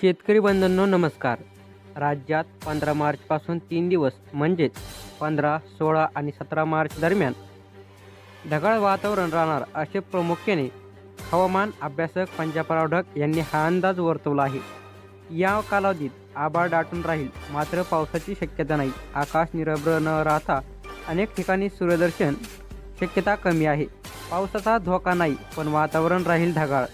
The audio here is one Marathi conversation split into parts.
शेतकरी बंधूंनो नमस्कार. राज्यात पंधरा मार्चपासून तीन दिवस म्हणजेच पंधरा सोळा आणि सतरा मार्च दरम्यान ढगाळ वातावरण राहणार असे प्रामुख्याने हवामान अभ्यासक पंजाबराव ढग यांनी हा अंदाज वर्तवला आहे. या कालावधीत आभाळ दाटून राहील मात्र पावसाची शक्यता नाही. आकाश निरभ्र न राहता अनेक ठिकाणी सूर्यदर्शन शक्यता कमी आहे. पावसाचा धोका नाही पण वातावरण राहील ढगाळ.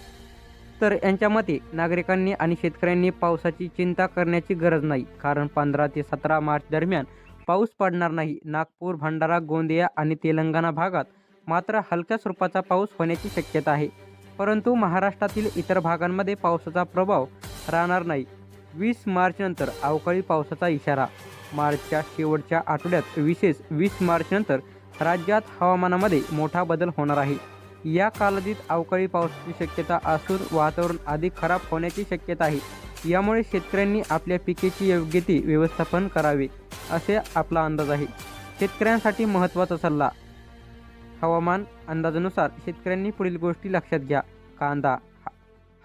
तर यांच्या मते नागरिकांनी आणि शेतकऱ्यांनी पावसाची चिंता करण्याची गरज नाही. कारण पंधरा ते सतरा मार्च दरम्यान पाऊस पडणार नाही. नागपूर भंडारा गोंदिया आणि तेलंगणा भागात मात्र हलक्या स्वरूपाचा पाऊस होण्याची शक्यता आहे. परंतु महाराष्ट्रातील इतर भागांमध्ये पावसाचा प्रभाव राहणार नाही. वीस मार्चनंतर अवकाळी पावसाचा इशारा. मार्चच्या शेवटच्या आठवड्यात विशेष वीस मार्चनंतर राज्यात हवामानामध्ये मोठा बदल होणार आहे. या कालावधीत अवकाळी पावसाची शक्यता असून वातावरण अधिक खराब होण्याची शक्यता आहे. यामुळे शेतकऱ्यांनी आपल्या पिकेची योग्य ती व्यवस्थापन करावे असे आपला अंदाज आहे. शेतकऱ्यांसाठी महत्त्वाचा सल्ला. हवामान अंदाजानुसार शेतकऱ्यांनी पुढील गोष्टी लक्षात घ्या. कांदा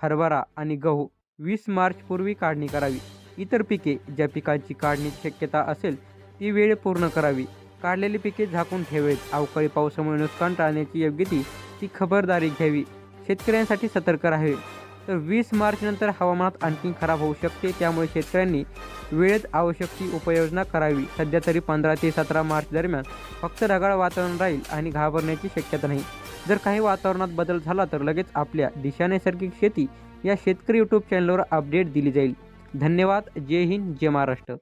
हरभरा आणि गहू वीस मार्चपूर्वी काढणी करावी. इतर पिके ज्या पिकांची काढणीची शक्यता असेल ती वेळ पूर्ण करावी. काढलेली पिके झाकून ठेवेत. अवकाळी पावसामुळे नुकसान टाळण्याची योग्य ती ती खबरदारी घ्यावी. शेतकऱ्यांसाठी सतर्क राहावे. तर वीस मार्चनंतर हवामानात आणखी खराब होऊ शकते. त्यामुळे शेतकऱ्यांनी वेळेत आवश्यक ती उपाययोजना करावी. सध्या तरी पंधरा ते सतरा मार्च दरम्यान फक्त ढगाळ वातावरण राहील आणि घाबरण्याची शक्यता नाही. जर काही वातावरणात बदल झाला तर लगेच आपल्या दिशा नैसर्गिक शेती या शेतकरी यूट्यूब चॅनलवर अपडेट दिली जाईल. धन्यवाद. जय हिंद. जय महाराष्ट्र.